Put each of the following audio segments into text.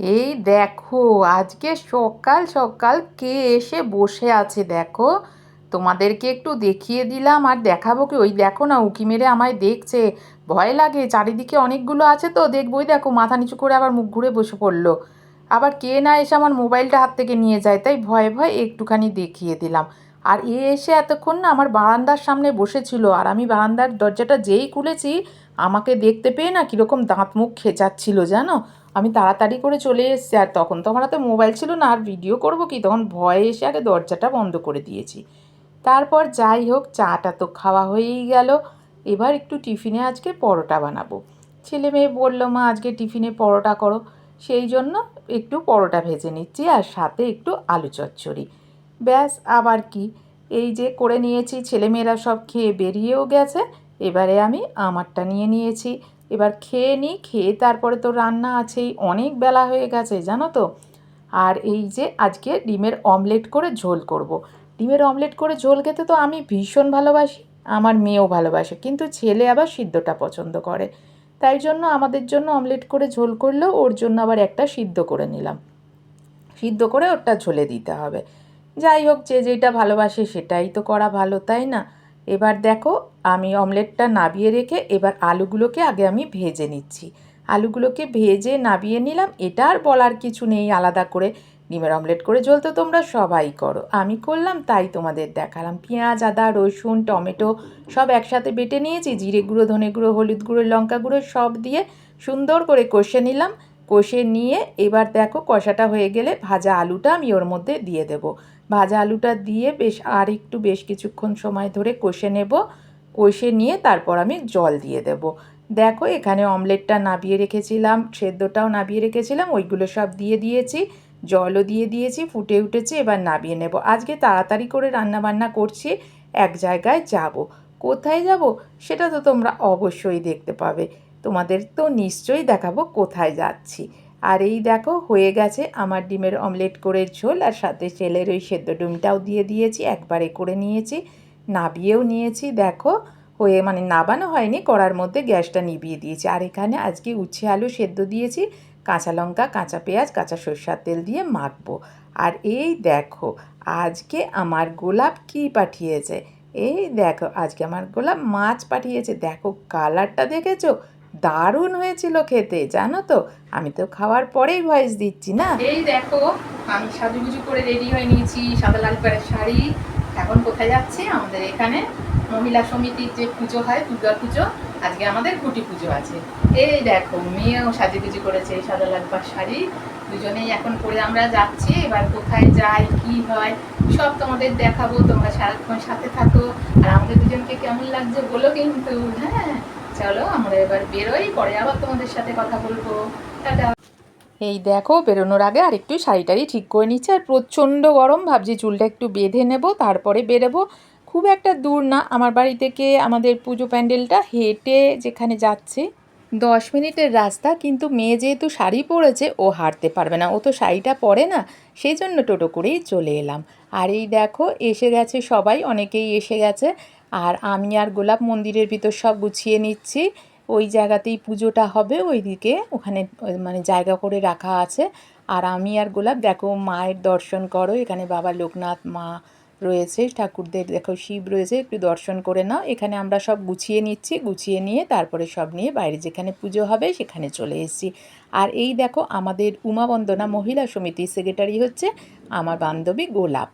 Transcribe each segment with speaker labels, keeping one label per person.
Speaker 1: এই দেখো, আজকে সকাল সকাল কে এসে বসে আছে দেখো। তোমাদেরকে একটু দেখিয়ে দিলাম আর দেখাবো কি। ওই দেখো না, উকি মেরে আমায় দেখছে। ভয় লাগে, চারিদিকে অনেকগুলো আছে তো দেখবোই দেখো, মাথা নিচু করে আবার মুখ ঘুরে বসে পড়ল। আবার কে না এসে আমার মোবাইলটা হাত থেকে নিয়ে যায়, তাই ভয়ে ভয়ে একটুখানি দেখিয়ে দিলাম। আর এ এসে এতক্ষণ না আমার বারান্দার সামনে বসেছিল, আর আমি বারান্দার দরজাটা যেই খুলেছি, আমাকে দেখতে পেয়ে না কীরকম দাঁত মুখ খেঁচাচ্ছিল, জানো? আমি তাড়াতাড়ি করে চলে এসেছি আর তখন তো আমার হাতে মোবাইল ছিল না, আর ভিডিও করব কি? তখন ভয়ে এসে আগে দরজাটা বন্ধ করে দিয়েছি। তারপর যাই হোক, চাটা তো খাওয়া হয়েই গেল। এবার একটু টিফিনে আজকে পরোটা বানাবো। ছেলে মেয়ে বলল, মা, আজকে টিফিনে পরোটা করো। সেই জন্য একটু পরোটা ভেজে নিচ্ছি আর সাথে একটু আলু চচ্চড়ি। ব্যাস, আবার কি? এই যে করে নিয়েছি ছেলেমেয়েরা সব খেয়ে বেরিয়েও গেছে। এবারে আমি আমারটা নিয়ে নিয়েছি। এবার খেয়ে নিই খেয়ে তারপরে তো রান্না আছেই, অনেক বেলা হয়ে গেছে, জানো তো। আর এই যে আজকে ডিমের অমলেট করে ঝোল করব। ডিমের অমলেট করে ঝোল খেতে তো আমি ভীষণ ভালোবাসি, আমার মেয়েও ভালোবাসে, কিন্তু ছেলে আবার সিদ্ধটা পছন্দ করে। তাই জন্য আমাদের জন্য অমলেট করে ঝোল করলেও ওর জন্য আবার একটা সিদ্ধ করে নিলাম। সিদ্ধ করে ওটা ঝোলে দিতে হবে। যাই হোক, যে যেটা ভালোবাসে সেটাই তো করা ভালো, তাই না? এবার দেখো, আমি অমলেটটা নাবিয়ে রেখে এবার আলুগুলোকে আগে আমি ভেজে নিচ্ছি। আলুগুলোকে ভেজে নাবিয়ে নিলাম, এটা আর বলার কিছু নেই, আলাদা করে ডিমের অমলেট করে ঝোল তো তোমরা সবাই করো। আমি করলাম, তাই তোমাদের দেখালাম। পেঁয়াজ, আদা, রসুন, টমেটো সব একসাথে বেটে নিয়েছি, জিরে গুঁড়ো, ধনে গুঁড়ো, হলুদ গুঁড়ো, লঙ্কা গুঁড়ো সব দিয়ে সুন্দর করে কষে নিলাম। কষে নিয়ে এবার দেখো কষাটা হয়ে গেলে ভাজা আলুটা আমি ওর মধ্যে দিয়ে দেব। ভাজা আলুটা দিয়ে বেশ আর একটু বেশ কিছুক্ষণ সময় ধরে কষে নেব। কষে নিয়ে তারপর আমি জল দিয়ে দেব। দেখো এখানে অমলেটটা নাবিয়ে রেখেছিলাম, সেদ্ধটাও নাবিয়ে রেখেছিলাম, ওইগুলো সব দিয়ে দিয়েছি, জলও দিয়ে দিয়েছি, ফুটে উঠেছে, এবার নাবিয়ে নেব। আজকে তাড়াতাড়ি করে রান্না বান্না করছি, এক জায়গায় যাব। কোথায় যাব? সেটা তো তোমরা অবশ্যই দেখতে পাবে। তোমাদের তো নিশ্চয়ই দেখাবো কোথায় যাচ্ছি। আর এই দেখো, হয়ে গেছে আমার ডিমের অমলেট করে ঝোল, আর সাথে ছেলের ওই সেদ্ধ ডিমটাও দিয়ে দিয়েছি, একবারে করে নিয়েছি, নাবিয়েও নিয়েছি, দেখো, হয়ে মানে নাবানো হয়নি, কড়ার মধ্যে গ্যাসটা নিভিয়ে দিয়েছি। আর এখানে আজকে উচ্ছে আলু সেদ্ধ দিয়েছি, কাঁচা লঙ্কা, কাঁচা পেঁয়াজ, কাঁচা সর্ষার তেল দিয়ে মাখবো। আর এই দেখো, আজকে আমার গোলাপ কি পাঠিয়েছে? এই দেখো, আজকে আমার গোলাপ মাছ পাঠিয়েছে। দেখো, কালারটা দেখেছ? দারুণ হয়েছিল খেতে, জানো তো? আমি তো খাওয়ার পরেই ভয়েস দিচ্ছি, না? এই দেখো, আমি সাজুগুজু করে রেডি হয়ে নিয়েছি সাদা লাল পাড়ের শাড়ি। এখন কোথায় যাচ্ছি? আমাদের এখানে মহিলা সমিতির যে পুজো হয়, দুর্গা পুজো, আজকে আমাদের কুটি পুজো আছে। এই দেখো, মেয়েও সাজুগুজু করেছে এই সাদা লাল পাড় শাড়ি। দুজনেই এখন পরে আমরা যাচ্ছি, এবার কোথায় যাই, কি হয়, সব তোমাদের দেখাবো, তোমরা সারাক্ষণ সাথে থাকো। আর আমাদের দুজনকে কেমন লাগছে বলো কিন্তু হ্যাঁ? চলো, আমরা এবার বেরোই, পরে আবার তোমাদের সাথে কথা বলব। এই দেখো, বেরোনোর আগে আর একটু শাড়িটারি ঠিক করে নিচ্ছে, আর প্রচণ্ড গরম, ভাবছি চুলটা একটু বেঁধে নেব, তারপরে বেরোবো। খুব একটা দূর না, আমার বাড়ি থেকে আমাদের পুজো প্যান্ডেলটা হেঁটে যেখানে যাচ্ছে, দশ মিনিটের রাস্তা, কিন্তু মেয়ে যেহেতু শাড়ি পরেছে, ও হাঁটতে পারবে না, ও তো শাড়িটা পরে না, সেই জন্য টোটো করেই চলে এলাম। আর এই দেখো, এসে গেছে সবাই, অনেকেই এসে গেছে আর আমি আর গোলাপ মন্দিরের ভিতর সব গুছিয়ে নিচ্ছি। ওই জায়গাতেই পুজোটা হবে, ওইদিকে ওখানে মানে জায়গা করে রাখা আছে। আর আমি আর গোলাপ, দেখো মায়ের দর্শন করো, এখানে বাবা লোকনাথ মা রয়েছে, ঠাকুরদের দেখো শিব রয়েছে, একটু দর্শন করে নাও। এখানে আমরা সব গুছিয়ে নিচ্ছি, গুছিয়ে নিয়ে তারপরে সব নিয়ে বাইরে যেখানে পুজো হবে সেখানে চলে এসেছি। আর এই দেখো আমাদের উমাবন্দনা মহিলা সমিতির সেক্রেটারি হচ্ছে আমার বান্ধবী গোলাপ।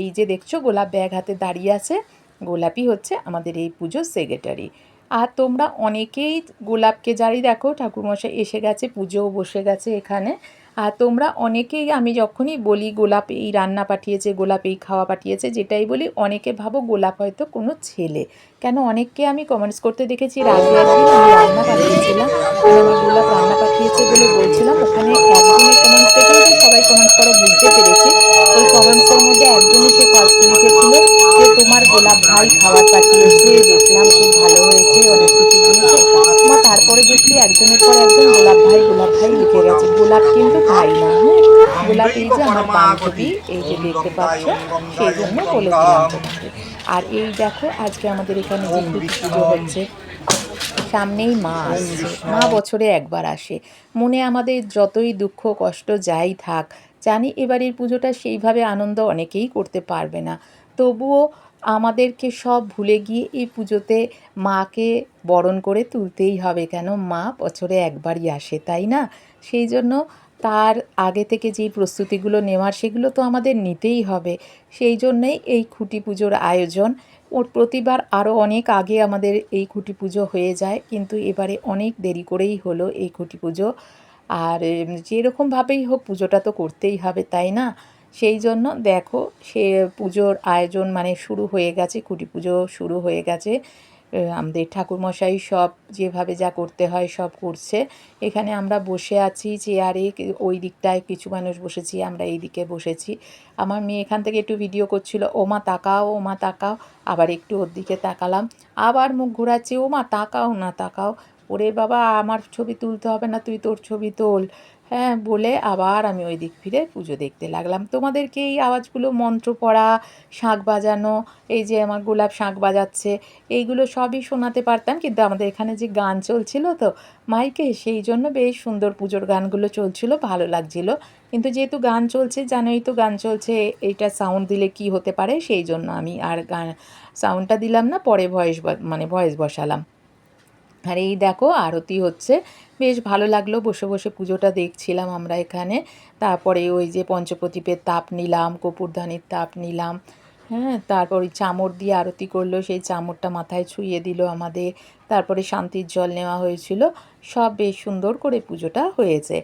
Speaker 1: এই যে দেখছ গোলাপ ব্যাগ হাতে দাঁড়িয়ে আছে গোলাপই হচ্ছে আমাদের এই পুজোর সেক্রেটারি। আর তোমরা অনেকেই গোলাপকে জারি দেখো, ঠাকুরমশাই এসে গেছে, পুজোও বসে গেছে এখানে। আর তোমরা অনেকেই, আমি যখনই বলি গোলাপ এই রান্না পাঠিয়েছে, গোলাপ এই খাওয়া পাঠিয়েছে, যেটাই বলি, অনেকে ভাবো গোলাপ হয়তো কোনো ছেলে। কেন অনেককে আমি কমেন্টস করতে দেখেছি রাজি একদিন আমি রান্না পাঠিয়েছিলাম, আমার গোলাপ রান্না পাঠিয়েছে বলে বলছিলাম, ওখানে একজনের কমেন্টস দেখে সবাই কমেন্টস করো বুঝতে পেরেছি। ওই কমেন্টসের মধ্যে একজনই সে ফার্স্ট লিখেছিল যে তোমার গোলাপ ভাই খাবার পাঠিয়েছে, দেখলাম খুব ভালো হয়েছে, অনেক কিছু দিয়েছে। মা, তারপরে দেখছি একজনের পর একজন গোলাপ ভাই গোলাপ ভাই লিখে গেছে, গোলাপ কিন্তু ভাই না হ্যাঁ? গোলাপ এই যে আমার বান্ধবী এই যে দেখতে পাচ্ছ, সেই জন্য বলেছিলাম তোমাকে। আর এই দেখো আজকে আমাদের এখানে যে পুজো হচ্ছে সামনেই মা আসছে। মা বছরে একবার আসে। মনে আমাদের যতই দুঃখ কষ্ট যাই থাক জানি এবারের পুজোটা সেইভাবে আনন্দ অনেকেই করতে পারবে না। তবুও আমাদেরকে সব ভুলে গিয়ে এই পুজোতে মাকে বরণ করে তুলতেই হবে কেন? মা বছরে একবারই আসে তাই না? সেই জন্য তার আগে থেকে যেই প্রস্তুতিগুলো নেওয়ার সেগুলো তো আমাদের নিতেই হবে। সেই জন্যেই এই খুঁটি পুজোর আয়োজন। ওর প্রতিবার আরও অনেক আগে আমাদের এই খুঁটি পুজো হয়ে যায়, কিন্তু এবারে অনেক দেরি করেই হলো এই খুঁটি পুজো। আর যেরকমভাবেই হোক পুজোটা তো করতেই হবে, তাই না? সেই জন্য দেখো সে পুজোর আয়োজন মানে শুরু হয়ে গেছে, খুঁটি পুজো শুরু হয়ে গেছে। আমাদের ঠাকুরমশাই সব যেভাবে যা করতে হয় সব করছে। এখানে আমরা বসে আছি, চেয়ারে ওই দিকটায় কিছু মানুষ বসেছি, আমরা এই দিকে বসেছি। আমার মেয়ে এখান থেকে একটু ভিডিও করছিল, ওমা, তাকাও ওমা, তাকাও। আবার একটু ওর দিকে তাকালাম। আবার মুখ ঘোরাচ্ছি, ওমা, তাকাও না, তাকাও। ওরে বাবা, আমার ছবি তুলতে হবে না, তুই তোর ছবি তোল। হ্যাঁ বলে আবার আমি ওই দিক ফিরে পুজো দেখতে লাগলাম। তোমাদেরকে এই আওয়াজগুলো, মন্ত্র পড়া, শাঁখ বাজানো, এই যে আমার গোলাপ শাঁখ বাজাচ্ছে, এইগুলো সবই শোনাতে পারতাম। কিন্তু আমাদের এখানে যে গান চলছিল তো মাইকে, সেই জন্য বেশ সুন্দর পুজোর গানগুলো চলছিল, ভালো লাগছিল। কিন্তু যেহেতু গান চলছে, জানোই তো গান চলছে, এইটা সাউন্ড দিলে কি হতে পারে? সেই জন্য আমি আর গান সাউন্ডটা দিলাম না, পরে ভয়েস মানে ভয়েস বসালাম। আর এই দেখো আরতি হচ্ছে। বেশ ভালো লাগল, বসে বসে পুজোটা দেখছিলাম আমরা এখানে। তারপরে ওই যে পঞ্চপ্রদীপের তাপ নিলাম, কপুরধানির তাপ নিলাম হ্যাঁ তারপর ওই চামড় দিয়ে আরতি করল, সেই চামরটা মাথায় ছুঁয়ে দিল আমাদের। তারপরে শান্তির জল নেওয়া হয়েছিল, সব বেশ সুন্দর করে পুজোটা হয়েছে।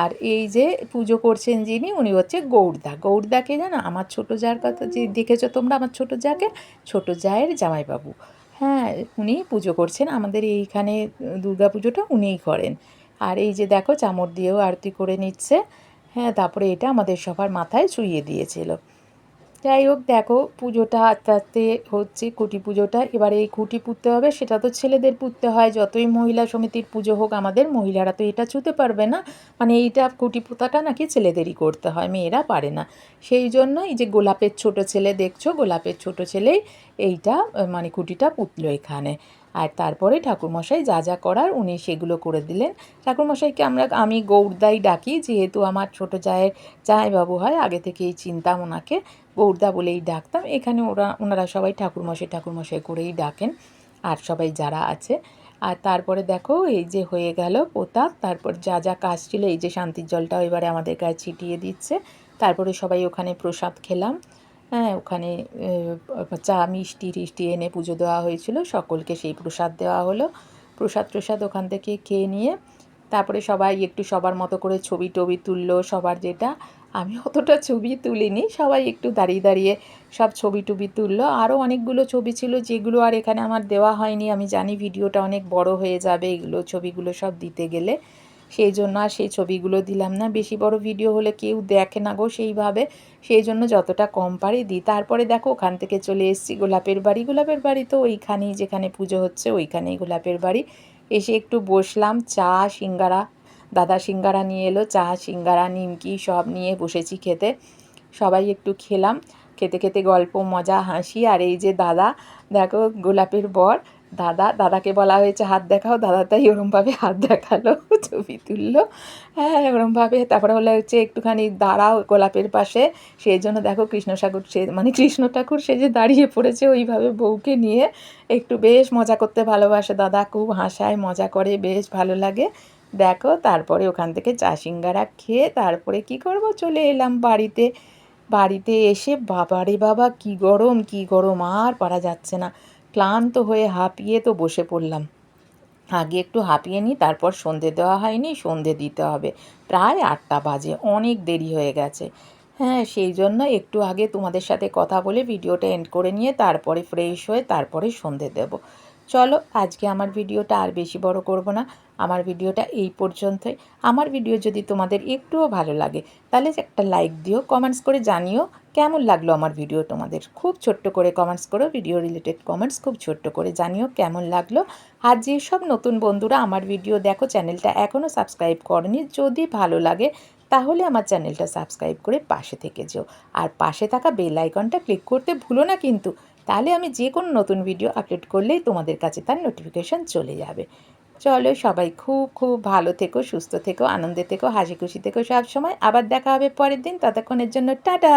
Speaker 1: আর এই যে পুজো করছেন যিনি, উনি হচ্ছে গৌরদা গৌরদাকে জানো, আমার ছোটো জার কথা যে, দেখেছ তোমরা আমার ছোটো জাকে? ছোটো জায়ের জামাইবাবু। হ্যাঁ উনি পুজো করছেন। আমাদের এইখানে দুর্গা পুজোটা উনিই করেন। আর এই যে দেখো চামড় দিয়েও আরতি করে নিচ্ছে। হ্যাঁ তারপরে এটা আমাদের সবার মাথায় চুইয়ে দিয়েছিল। যাই হোক, দেখো পুজোটা আস্তে আস্তে হচ্ছে খুঁটি পুজোটা। এবারে এই খুঁটি পুঁততে হবে, সেটা তো ছেলেদের পুঁততে হয়। যতই মহিলা সমিতির পুজো হোক আমাদের, মহিলারা তো এটা ছুঁতে পারবে না। মানে এইটা খুঁটি পোতাটা নাকি ছেলেদেরই করতে হয়, মেয়েরা পারে না। সেই জন্য এই যে গোলাপের ছোট ছেলে দেখছ, গোলাপের ছোট ছেলেই এইটা মানে খুঁটিটা পুতলো এখানে। আর তারপরে ঠাকুরমশাই যা যা করার উনি সেগুলো করে দিলেন। ঠাকুরমশাইকে আমরা, আমি গৌরদাই ডাকি, যেহেতু আমার ছোট জায়ের জামাইবাবু হয়, আগে থেকেই চিনতাম ওনাকে। গৌরদা বলেই ডাকতাম। এখানে ওরা, ওনারা সবাই ঠাকুরমশাই ঠাকুরমশাই করেই ডাকেন। আর সবাই যারা আছে, আর তারপরে দেখো, এই যে হয়ে গেল পোতা তারপর যা যা কাজ ছিল, এই যে শান্তির জলটাও এবারে আমাদের গায়ে ছিটিয়ে দিচ্ছে। তারপরে সবাই ওখানে প্রসাদ খেলাম। হ্যাঁ ওখানে চা মিষ্টি টিষ্টি এনে পুজো দেওয়া হয়েছিল। সকলকে সেই প্রসাদ দেওয়া হলো। প্রসাদ প্রসাদ ওখান থেকে খেয়ে নিয়ে, তারপরে সবাই একটু সবার মতো করে ছবি টবি তুললো সবার যেটা। আমি অতটা ছবি তুলিনি, সবাই একটু দাঁড়িয়ে দাঁড়িয়ে সব ছবি টবি তুললো। আরও অনেকগুলো ছবি ছিল যেগুলো আর এখানে আমার দেওয়া হয়নি। আমি জানি ভিডিওটা অনেক বড় হয়ে যাবে, এগুলো ছবিগুলো সব দিতে গেলে। সেই জন্য আর সেই ছবিগুলো দিলাম না। বেশি বড় ভিডিও হলে কেউ দেখে না গো সেইভাবে। সেই জন্য যতটা কম পারি দিই। তারপরে দেখো ওখান থেকে চলে এসেছি গোলাপের বাড়ি। গোলাপের বাড়ি তো ওইখানেই যেখানে পুজো হচ্ছে ওইখানেই গোলাপের বাড়ি। এসে একটু বসলাম, চা, সিঙ্গারা, দাদা সিঙ্গারা নিয়ে এলো। চা, সিঙ্গারা, নিমকি সব নিয়ে বসেছি খেতে। সবাই একটু খেলাম। খেতে খেতে গল্প, মজা, হাসি আর এই যে দাদা, দেখো গোলাপের বর। দাদা, দাদাকে বলা হয়েছে হাত দেখাও, দাদা তাই ওরমভাবে হাত দেখাল, ছবি তুললো। হ্যাঁ ওরমভাবে, তারপরে হলে হচ্ছে একটুখানি দাঁড়াও গোলাপের পাশে। সেই জন্য দেখো কৃষ্ণ সাগর সে মানে কৃষ্ণ ঠাকুর সে যে দাঁড়িয়ে পড়েছে ওইভাবে বউকে নিয়ে একটু বেশ মজা করতে ভালোবাসে দাদা, খুব হাসায়, মজা করে, বেশ ভালো লাগে। দেখো, তারপরে ওখান থেকে চা সিঙ্গারা খেয়ে তারপরে কি করব? চলে এলাম বাড়িতে। বাড়িতে এসে বাবারে বাবা, কি গরম কি গরম, আর পারা যাচ্ছে না। ক্লান্ত হয়ে হাঁপিয়ে তো বসে পড়লাম। আগে একটু হাঁপিয়ে নিই তারপর সন্ধে দেওয়া হয়নি, সন্ধে দিতে হবে। প্রায় আটটা বাজে, অনেক দেরি হয়ে গেছে। হ্যাঁ সেই জন্য একটু আগে তোমাদের সাথে কথা বলে ভিডিওটা এন্ড করে নিয়ে তারপরে ফ্রেশ হয়ে তারপরে সন্ধে দেব। চলো আজকে আমার ভিডিওটা আর বেশি বড় করব না। আমার ভিডিওটা এই পর্যন্তই। আমার ভিডিও যদি তোমাদের একটুও ভালো লাগে, তাহলে একটা লাইক দিও, কমেন্টস করে জানিও কেমন লাগল আমার ভিডিও তোমাদের। খুব ছোট্ট করে কমেন্টস করো, ভিডিও রিলেটেড কমেন্টস খুব ছোট্ট করে জানিও কেমন লাগল। আর যেসব নতুন বন্ধুরা আমার ভিডিও দেখো, চ্যানেলটা এখনও সাবস্ক্রাইব করনি, যদি ভালো লাগে তাহলে আমার চ্যানেলটা সাবস্ক্রাইব করে পাশে থেকে যেও। আর পাশে থাকা বেল আইকনটা ক্লিক করতে ভুলো না কিন্তু। তাহলে আমি যে কোনো নতুন ভিডিও আপলোড করলেই তোমাদের কাছে তার নোটিফিকেশান চলে যাবে। চলো সবাই খুব খুব ভালো থেকো, সুস্থ থেকো, আনন্দে থেকো, হাসি খুশি থেকো সব সময় আবার দেখা হবে পরের দিন, ততক্ষণের জন্য টাটা!